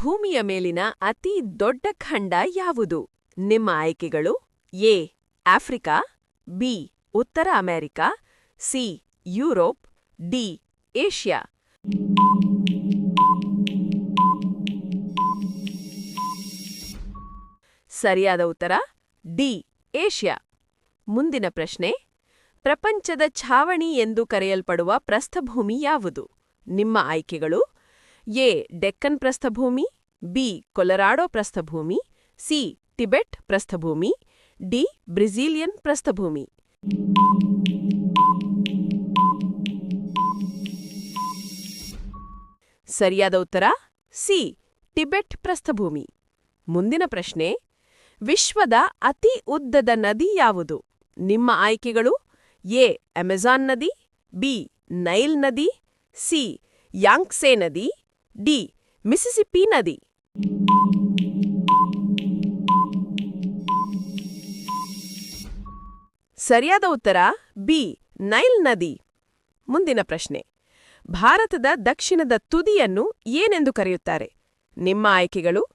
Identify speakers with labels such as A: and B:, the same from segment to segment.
A: ಭೂಮಿಯ ಮೇಲಿನ ಅತಿ ದೊಡ್ಡ ಖಂಡ ಯಾವುದು? ನಿಮ್ಮ ಆಯ್ಕೆಗಳು ಎ, ಆಫ್ರಿಕಾ, ಬಿ, ಉತ್ತರ America, C, Europe, D, Asia. ಸರಿಯಾದ ಉತ್ತರ, ಡಿ, ಏಷ್ಯಾ. ಮುಂದಿನ ಪ್ರಶ್ನೆ, ಪ್ರಪಂಚದ ಛಾವಣಿ ಎಂದು ಕರೆಯಲ್ಪಡುವ ಪ್ರಸ್ಥಭೂಮಿ ಯಾವುದು? ನಿಮ್ಮ ಆಯ್ಕೆಗಳು ಎ, ಡೆಕ್ಕನ್ ಪ್ರಸ್ಥಭೂಮಿ, ಬಿ, ಕೊಲರಾಡೋ ಪ್ರಸ್ಥಭೂಮಿ, ಸಿ, ಟಿಬೆಟ್ ಪ್ರಸ್ಥಭೂಮಿ, ಡಿ, ಬ್ರೆಜಿಲಿಯನ್ ಪ್ರಸ್ಥಭೂಮಿ. ಸರಿಯಾದ ಉತ್ತರ? ಸಿ, ಟಿಬೆಟ್ ಪ್ರಸ್ಥಭೂಮಿ. ಮುಂದಿನ ಪ್ರಶ್ನೆ, ವಿಶ್ವದ ಅತಿ ಉದ್ದದ ನದಿ ಯಾವುದು? ನಿಮ್ಮ ಆಯ್ಕೆಗಳು, ಎ, ಅಮೆಜಾನ್ ನದಿ, ಬಿ, ನೈಲ್ ನದಿ, ಸಿ, ಯಾಂಗ್ಸೆ ನದಿ ಡಿ ಮಿಸಿಸಿಪಿ ನದಿ. ಸರಿಯಾದ ಉತ್ತರ, ಬಿ, ನೈಲ್ ನದಿ. ಮುಂದಿನ ಪ್ರಶ್ನೆ. ಭಾರತದ ದಕ್ಷಿಣದ ತುದಿಯನ್ನು ಏನೆಂದು ಕರೆಯುತ್ತಾರೆ? ನಿಮ್ಮ ಆಯ್ಕೆಗಳು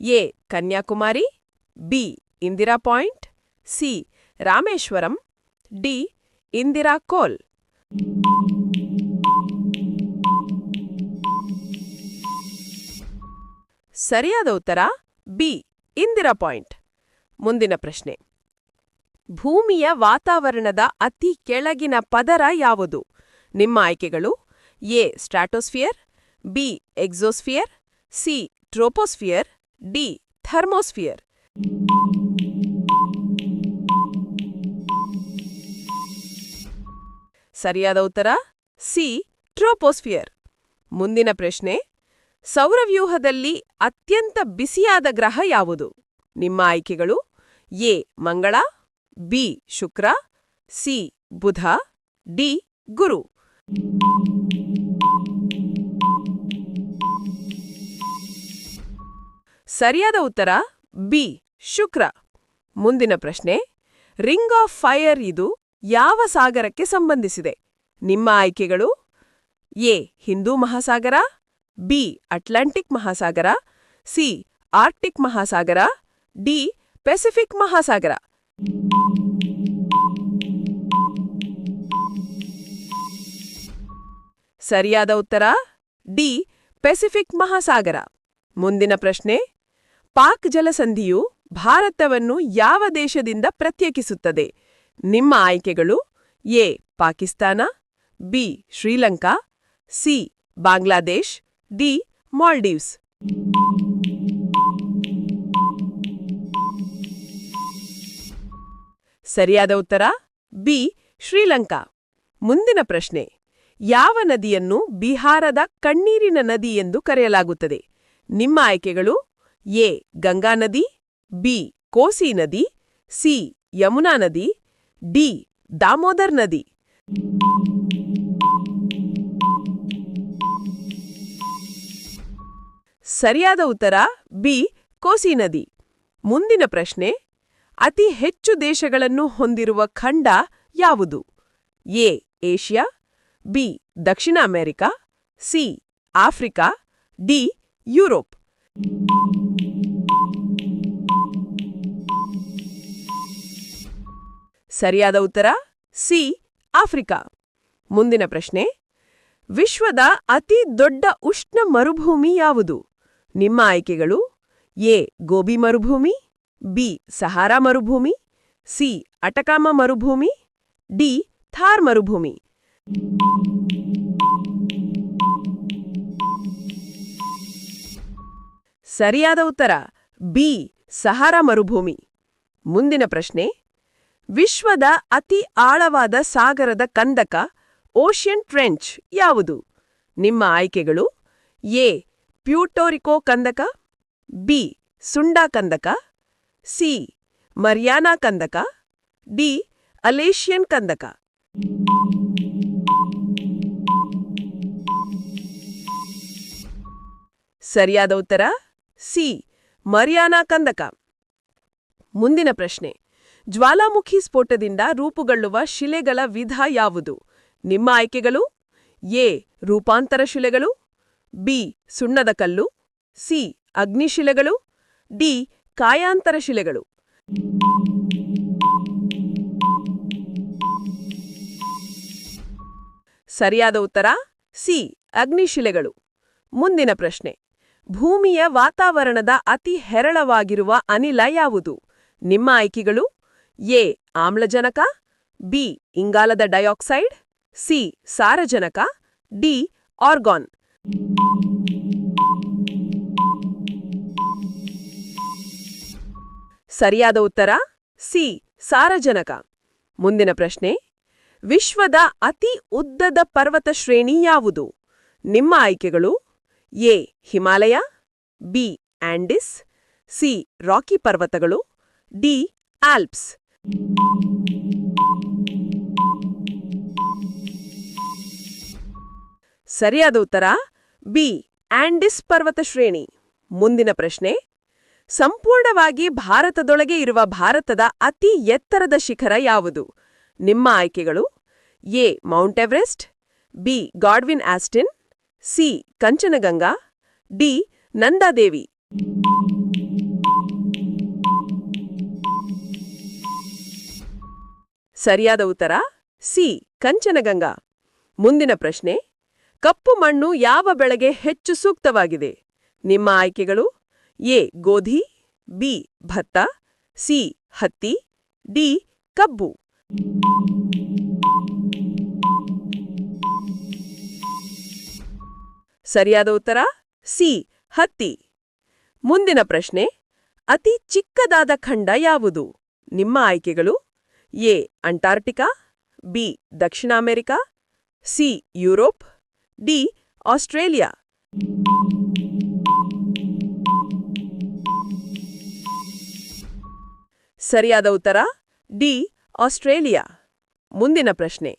A: A, Kanyakumari, B, Indira point, C, Rameswaram, D, Indira col. ಸರಿಯಾದ ಉತ್ತರ ಬಿ. ಇಂದಿರಾ ಪಾಯಿಂಟ್. ಮುಂದಿನ ಪ್ರಶ್ನೆ. ಭೂಮಿಯ ವಾತಾವರಣದ ಅತಿ ಕೆಳಗಿನ ಪದರ ಯಾವುದು? ನಿಮ್ಮ ಆಯ್ಕೆಗಳು A. Stratosphere, B. Exosphere, C. Troposphere, D. Thermosphere. ಸರಿಯಾದ ಉತ್ತರ ಸಿ. ಟ್ರೋಪೋಸ್ಫಿಯರ್. ಮುಂದಿನ ಪ್ರಶ್ನೆ. ಸೌರವ್ಯೂಹದಲ್ಲಿ ಅತ್ಯಂತ ಬಿಸಿಯಾದ ಗ್ರಹ ಯಾವುದು? ನಿಮ್ಮ ಆಯ್ಕೆಗಳು ಎ, ಮಂಗಳ, ಬಿ, ಶುಕ್ರ, ಸಿ, ಬುಧ, ಡಿ, ಗುರು. ಸರಿಯಾದ ಉತ್ತರ ಬಿ, ಶುಕ್ರ. ಮುಂದಿನ ಪ್ರಶ್ನೆ, ರಿಂಗ್ ಆಫ್ ಫೈರ್ ಇದು ಯಾವ ಸಾಗರಕ್ಕೆ ಸಂಬಂಧಿಸಿದೆ? ನಿಮ್ಮ ಆಯ್ಕೆಗಳು ಎ, ಹಿಂದೂ ಮಹಾಸಾಗರ ಬಿ, ಅಟ್ಲಾಂಟಿಕ್ ಮಹಾಸಾಗರ, ಸಿ, ಆರ್ಕ್ಟಿಕ್ ಮಹಾಸಾಗರ, ಡಿ, ಪೆಸಿಫಿಕ್ ಮಹಾಸಾಗರ. ಸರಿಯಾದ ಉತ್ತರ? ಡಿ, ಪೆಸಿಫಿಕ್ ಮಹಾಸಾಗರ. ಮುಂದಿನ ಪ್ರಶ್ನೆ, ಪಾಕ್ ಜಲಸಂಧಿಯು ಭಾರತವನ್ನು ಯಾವ ದೇಶದಿಂದ ಪ್ರತ್ಯೇಕಿಸುತ್ತದೆ? ನಿಮ್ಮ ಆಯ್ಕೆಗಳು, A, Pakistan, B, Sri Lanka, C, Bangladesh D Maldives. ಸರಿಯಾದ ಉತ್ತರ? ಬಿ, ಶ್ರೀಲಂಕಾ. ಮುಂದಿನ ಪ್ರಶ್ನೆ. ಯಾವ ನದಿಯನ್ನು ಬಿಹಾರದ ಕಣ್ಣೀರಿನ ನದಿ ಎಂದು ಕರೆಯಲಾಗುತ್ತದೆ? ನಿಮ್ಮ ಆಯ್ಕೆಗಳು ಎ, ಗಂಗಾ ನದಿ, ಬಿ, ಕೋಸಿ ನದಿ, ಸಿ, ಯಮುನಾ ನದಿ, ಡಿ, ದಾಮೋದರ್ ನದಿ. ಸರಿಯಾದ ಉತ್ತರ ಬಿ, ಕೋಸಿ ನದಿ. ಮುಂದಿನ ಪ್ರಶ್ನೆ, ಅತಿ ಹೆಚ್ಚು ದೇಶಗಳನ್ನು ಹೊಂದಿರುವ ಖಂಡ ಯಾವುದು? A, Asia, B, Dakshina America, C, Africa, D, Europe. ಸರಿಯಾದ ಉತ್ತರ ಸಿ, ಆಫ್ರಿಕಾ. ಮುಂದಿನ ಪ್ರಶ್ನೆ, ವಿಶ್ವದ ಅತಿ ದೊಡ್ಡ ಉಷ್ಣ ಮರುಭೂಮಿ ಯಾವುದು? ನಿಮ್ಮ ಆಯ್ಕೆಗಳು ಎ, ಗೋಬಿ ಮರುಭೂಮಿ, ಬಿ, ಸಹಾರಾ ಮರುಭೂಮಿ, ಸಿ, ಅಟಕಾಮ ಮರುಭೂಮಿ, ಡಿ, ಥಾರ್ ಮರುಭೂಮಿ. ಸರಿಯಾದ ಉತ್ತರ, ಬಿ, ಸಹಾರಾ ಮರುಭೂಮಿ. ಮುಂದಿನ ಪ್ರಶ್ನೆ, ವಿಶ್ವದ ಅತಿ ಆಳವಾದ ಸಾಗರದ ಕಂದಕ, ಓಷಿಯನ್ ಟ್ರೆಂಚ್ ಯಾವುದು? ನಿಮ್ಮ ಆಯ್ಕೆಗಳು ಎ ಪ್ಯೂಟೋರಿಕೋ ಕಂದಕ? ಬಿ, ಸುಂಡಾ ಕಂದಕ? ಸಿ, ಮರಿಯಾನಾ ಕಂದಕ? ಡಿ, ಅಲೇಷಿಯನ್ ಕಂದಕ. ಸರಿಯಾದ ಉತ್ತರ? ಸಿ, ಮರಿಯಾನಾ ಕಂದಕ. ಮುಂದಿನ ಪ್ರಶ್ನೆ. ಜ್ವಾಲಾಮುಖಿ ಸ್ಫೋಟದಿಂದ ರೂಪುಗೊಳ್ಳುವ ಶಿಲೆಗಳ ವಿಧ ಯಾವುದು? ನಿಮ್ಮ ಆಯ್ಕೆಗಳು? ಎ, ರೂಪಾಂತರ ಶಿಲೆಗಳು. ಬಿ, ಸುಣ್ಣದ ಕಲ್ಲು, ಸಿ, ಅಗ್ನಿಶಿಲೆಗಳು, ಡಿ, ಕಾಯಾಂತರ ಶಿಲೆಗಳು. ಸರಿಯಾದ ಉತ್ತರ, ಸಿ, ಅಗ್ನಿಶಿಲೆಗಳು. ಮುಂದಿನ ಪ್ರಶ್ನೆ. ಭೂಮಿಯ ವಾತಾವರಣದ ಅತಿ ಹೆರಳವಾಗಿರುವ ಅನಿಲ ಯಾವುದು? ನಿಮ್ಮ ಆಯ್ಕೆಗಳು, ಎ, ಆಮ್ಲಜನಕ, ಬಿ, ಇಂಗಾಲದ ಡೈಆಕ್ಸೈಡ್, ಸಿ, ಸಾರಜನಕ, ಡಿ, ಆರ್ಗಾನ್. ಸರಿಯಾದ ಉತ್ತರ? ಸಿ. ಸಾರಜನಕ. ಮುಂದಿನ ಪ್ರಶ್ನೆ. ವಿಶ್ವದ ಅತಿ ಉದ್ದದ ಪರ್ವತ ಶ್ರೇಣಿ ಯಾವುದು? ನಿಮ್ಮ ಆಯ್ಕೆಗಳು A. Himalaya, B. Andes, C. Rocky ಪರ್ವತಗಳು, ಡಿ. ಆಲ್ಪ್ಸ್. ಸರಿಯಾದ ಉತ್ತರ? ಬಿ, ಆಂಡಿಸ್ ಪರ್ವತ ಶ್ರೇಣಿ. ಮುಂದಿನ ಪ್ರಶ್ನೆ, ಸಂಪೂರ್ಣವಾಗಿ ಭಾರತದೊಳಗೆ ಇರುವ ಭಾರತದ ಅತಿ ಎತ್ತರದ ಶಿಖರ ಯಾವುದು? ನಿಮ್ಮ ಆಯ್ಕೆಗಳು, A, Mount Everest, B, Godwin Austen, C, Kanchenjunga, D, Nanda Devi. ಸರಿಯಾದ ಉತ್ತರ, ಸಿ, ಕಂಚನಗಂಗಾ. ಮುಂದಿನ ಪ್ರಶ್ನೆ ಕಪ್ಪು ಮಣ್ಣು ಯಾವ ಬೆಳೆಗೆ ಹೆಚ್ಚು ಸೂಕ್ತವಾಗಿದೆ? ನಿಮ್ಮ ಆಯ್ಕೆಗಳು ಎ. ಗೋಧಿ, ಬಿ. ಭತ್ತ, ಸಿ. ಹತ್ತಿ, ಡಿ. ಕಬ್ಬು. ಸರಿಯಾದ ಉತ್ತರ? ಸಿ. ಹತ್ತಿ. ಮುಂದಿನ ಪ್ರಶ್ನೆ, ಅತಿ ಚಿಕ್ಕದಾದ ಖಂಡ ಯಾವುದು? ನಿಮ್ಮ ಆಯ್ಕೆಗಳು A. Antarctica B. Dakshina America, C. Europe D, Australia. ಸರಿಯಾದ ಉತ್ತರ, ಡಿ, ಆಸ್ಟ್ರೇಲಿಯಾ. ಮುಂದಿನ ಪ್ರಶ್ನೆ.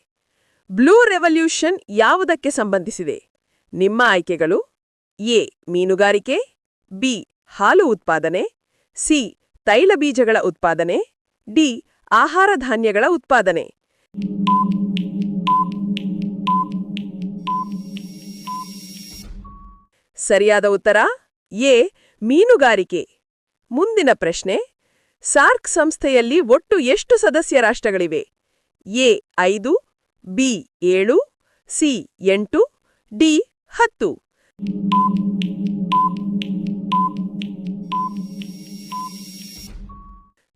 A: ಬ್ಲೂ ರೆವಲ್ಯೂಷನ್ ಯಾವುದಕ್ಕೆ ಸಂಬಂಧಿಸಿದೆ? ನಿಮ್ಮ ಆಯ್ಕೆಗಳು, ಎ, ಮೀನುಗಾರಿಕೆ, ಬಿ, ಹಾಲು ಉತ್ಪಾದನೆ, ಸಿ, ತೈಲ ಬೀಜಗಳ ಉತ್ಪಾದನೆ, ಡಿ, ಆಹಾರ ಧಾನ್ಯಗಳ ಉತ್ಪಾದನೆ. ಸರಿಯಾದ ಉತ್ತರ? ಎ. ಮೀನುಗಾರಿಕೆ. ಮುಂದಿನ ಪ್ರಶ್ನೆ. ಸಾರ್ಕ್ ಸಂಸ್ಥೆಯಲ್ಲಿ ಒಟ್ಟು ಎಷ್ಟು ಸದಸ್ಯ ರಾಷ್ಟ್ರಗಳಿವೆ? ಎ. ಐದು, ಬಿ. ಏಳು, ಸಿ. ಎಂಟು, ಡಿ. ಹತ್ತು.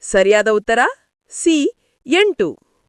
A: ಸರಿಯಾದ ಉತ್ತರ? ಸಿ. ಎಂಟು.